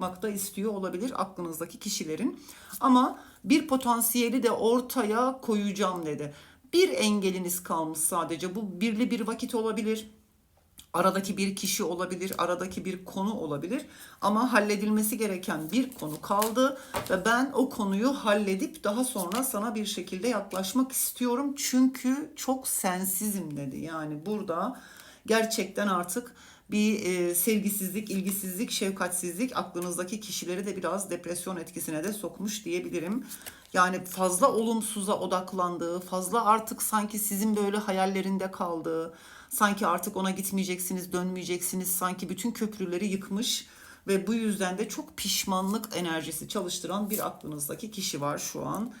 da istiyor olabilir aklınızdaki kişilerin. Ama bir potansiyeli de ortaya koyacağım dedi. Bir engeliniz kalmış sadece. Bu birli bir vakit olabilir. Aradaki bir kişi olabilir, aradaki bir konu olabilir ama halledilmesi gereken bir konu kaldı ve ben o konuyu halledip daha sonra sana bir şekilde yaklaşmak istiyorum çünkü çok sensizim dedi. Yani burada gerçekten artık bir e, sevgisizlik, ilgisizlik, şefkatsizlik aklınızdaki kişileri de biraz depresyon etkisine de sokmuş diyebilirim. Yani fazla olumsuza odaklandığı, fazla artık sanki sizin böyle hayallerinde kaldığı, sanki artık ona gitmeyeceksiniz, dönmeyeceksiniz, sanki bütün köprüleri yıkmış ve bu yüzden de çok pişmanlık enerjisi çalıştıran bir aklınızdaki kişi var şu an.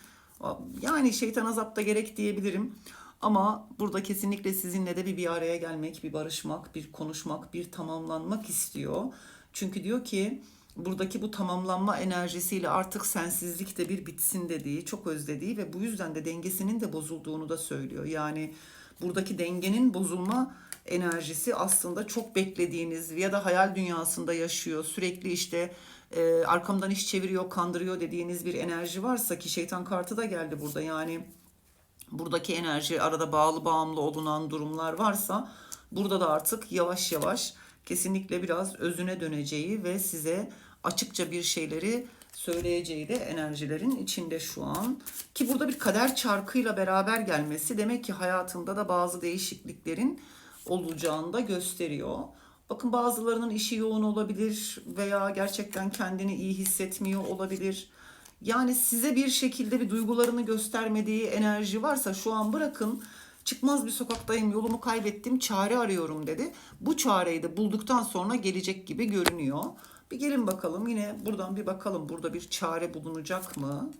Yani şeytan azapta gerek diyebilirim. Ama burada kesinlikle sizinle de bir bir araya gelmek, bir barışmak, bir konuşmak, bir tamamlanmak istiyor. Çünkü diyor ki buradaki bu tamamlanma enerjisiyle artık sensizlik de bir bitsin dediği, çok özlediği ve bu yüzden de dengesinin de bozulduğunu da söylüyor. Yani buradaki dengenin bozulma enerjisi aslında çok beklediğiniz ya da hayal dünyasında yaşıyor. Sürekli işte e, arkamdan iş çeviriyor, kandırıyor dediğiniz bir enerji varsa ki şeytan kartı da geldi burada. Yani buradaki enerji arada bağlı bağımlı olunan durumlar varsa burada da artık yavaş yavaş kesinlikle biraz özüne döneceği ve size açıkça bir şeyleri söyleyeceği de enerjilerin içinde şu an. Ki burada bir kader çarkıyla beraber gelmesi demek ki hayatında da bazı değişikliklerin olacağını da gösteriyor. Bakın bazılarının işi yoğun olabilir veya gerçekten kendini iyi hissetmiyor olabilir. Yani size bir şekilde bir duygularını göstermediği enerji varsa şu an bırakın çıkmaz bir sokaktayım yolumu kaybettim çare arıyorum dedi. Bu çareyi de bulduktan sonra gelecek gibi görünüyor. Bir gelin bakalım yine buradan bir bakalım burada bir çare bulunacak mı?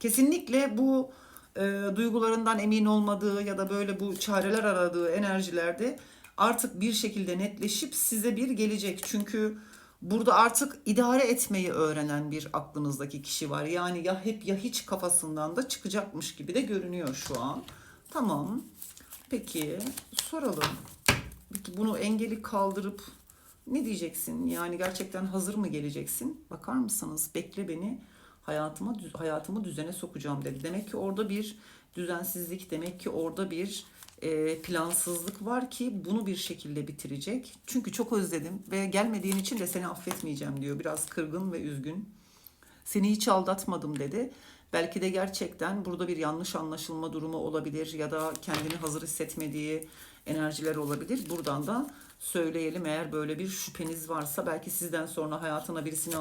Kesinlikle bu e, duygularından emin olmadığı ya da böyle bu çareler aradığı enerjilerde artık bir şekilde netleşip size bir gelecek. Çünkü burada artık idare etmeyi öğrenen bir aklınızdaki kişi var. Yani ya hep ya hiç kafasından da çıkacakmış gibi de görünüyor şu an. Tamam. Peki soralım. Peki bunu engeli kaldırıp ne diyeceksin? Yani gerçekten hazır mı geleceksin? Bakar mısınız? Bekle beni hayatıma hayatımı düzene sokacağım dedi. Demek ki orada bir düzensizlik, demek ki orada bir e, plansızlık var ki bunu bir şekilde bitirecek. Çünkü çok özledim ve gelmediğin için de seni affetmeyeceğim diyor. Biraz kırgın ve üzgün. Seni hiç aldatmadım dedi. Belki de gerçekten burada bir yanlış anlaşılma durumu olabilir ya da kendini hazır hissetmediği enerjiler olabilir. Buradan da söyleyelim eğer böyle bir şüpheniz varsa belki sizden sonra hayatına birisini